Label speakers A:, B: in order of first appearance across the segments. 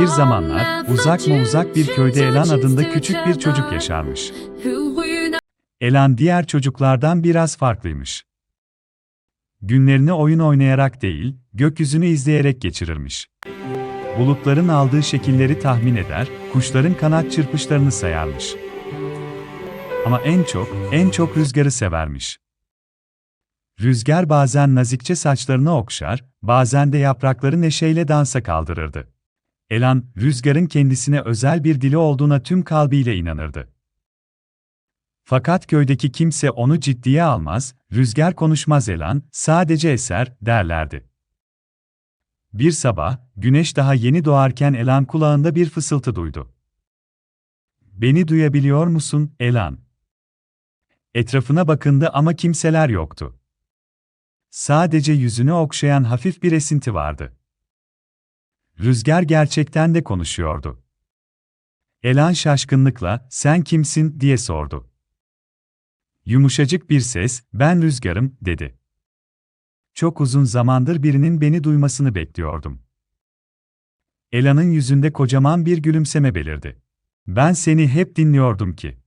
A: Bir zamanlar uzak mı uzak bir köyde Elan adında küçük bir çocuk yaşarmış. Elan diğer çocuklardan biraz farklıymış. Günlerini oyun oynayarak değil, gökyüzünü izleyerek geçirirmiş. Bulutların aldığı şekilleri tahmin eder, kuşların kanat çırpışlarını sayarmış. Ama en çok, en çok rüzgarı severmiş. Rüzgar bazen nazikçe saçlarını okşar, bazen de yaprakları neşeyle dansa kaldırırdı. Elan, rüzgarın kendisine özel bir dili olduğuna tüm kalbiyle inanırdı. Fakat köydeki kimse onu ciddiye almaz, rüzgar konuşmaz Elan, sadece eser, derlerdi. Bir sabah, güneş daha yeni doğarken Elan kulağında bir fısıltı duydu. Beni duyabiliyor musun, Elan? Etrafına bakındı ama kimseler yoktu. Sadece yüzünü okşayan hafif bir esinti vardı. Rüzgar gerçekten de konuşuyordu. Elan şaşkınlıkla, sen kimsin, diye sordu. Yumuşacık bir ses, ben rüzgarım, dedi. Çok uzun zamandır birinin beni duymasını bekliyordum. Elan'ın yüzünde kocaman bir gülümseme belirdi. Ben seni hep dinliyordum ki.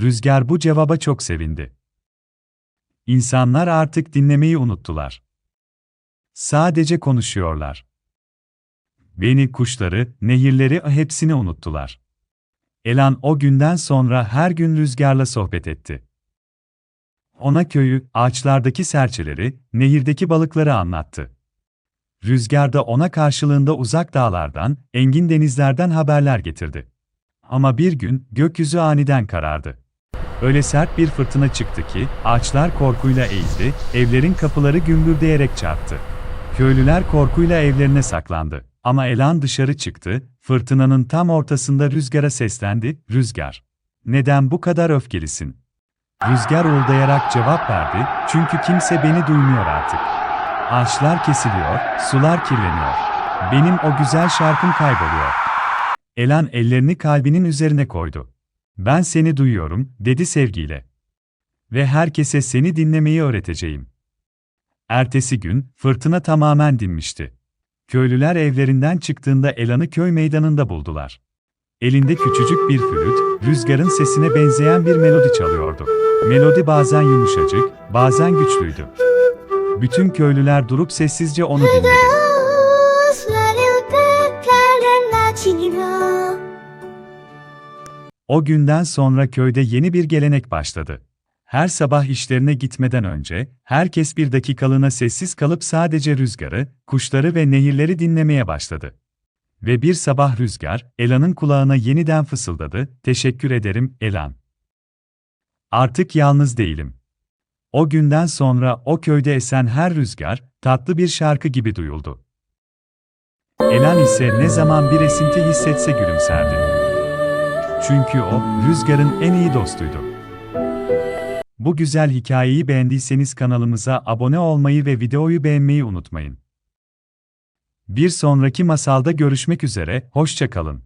A: Rüzgar bu cevaba çok sevindi. İnsanlar artık dinlemeyi unuttular. Sadece konuşuyorlar. Beni, kuşları, nehirleri hepsini unuttular. Elan o günden sonra her gün rüzgarla sohbet etti. Ona köyü, ağaçlardaki serçeleri, nehirdeki balıkları anlattı. Rüzgar da ona karşılığında uzak dağlardan, engin denizlerden haberler getirdi. Ama bir gün gökyüzü aniden karardı. Öyle sert bir fırtına çıktı ki ağaçlar korkuyla eğildi, evlerin kapıları gümbürdeyerek çarptı. Köylüler korkuyla evlerine saklandı. Ama Elan dışarı çıktı, fırtınanın tam ortasında rüzgara seslendi, "Rüzgar, neden bu kadar öfkelisin?" Rüzgar uğuldayarak cevap verdi, "Çünkü kimse beni duymuyor artık. Ağaçlar kesiliyor, sular kirleniyor. Benim o güzel şarkım kayboluyor." Elan ellerini kalbinin üzerine koydu. "Ben seni duyuyorum." dedi sevgiyle. "Ve herkese seni dinlemeyi öğreteceğim." Ertesi gün fırtına tamamen dinmişti. Köylüler evlerinden çıktığında Elan'ı köy meydanında buldular. Elinde küçücük bir flüt, rüzgarın sesine benzeyen bir melodi çalıyordu. Melodi bazen yumuşacık, bazen güçlüydü. Bütün köylüler durup sessizce onu dinledi. O günden sonra köyde yeni bir gelenek başladı. Her sabah işlerine gitmeden önce, herkes bir dakikalığına sessiz kalıp sadece rüzgarı, kuşları ve nehirleri dinlemeye başladı. Ve bir sabah rüzgar, Elan'ın kulağına yeniden fısıldadı, teşekkür ederim, Elan. Artık yalnız değilim. O günden sonra o köyde esen her rüzgar, tatlı bir şarkı gibi duyuldu. Elan ise ne zaman bir esinti hissetse gülümserdi. Çünkü o, rüzgarın en iyi dostuydu. Bu güzel hikayeyi beğendiyseniz kanalımıza abone olmayı ve videoyu beğenmeyi unutmayın. Bir sonraki masalda görüşmek üzere, hoşça kalın.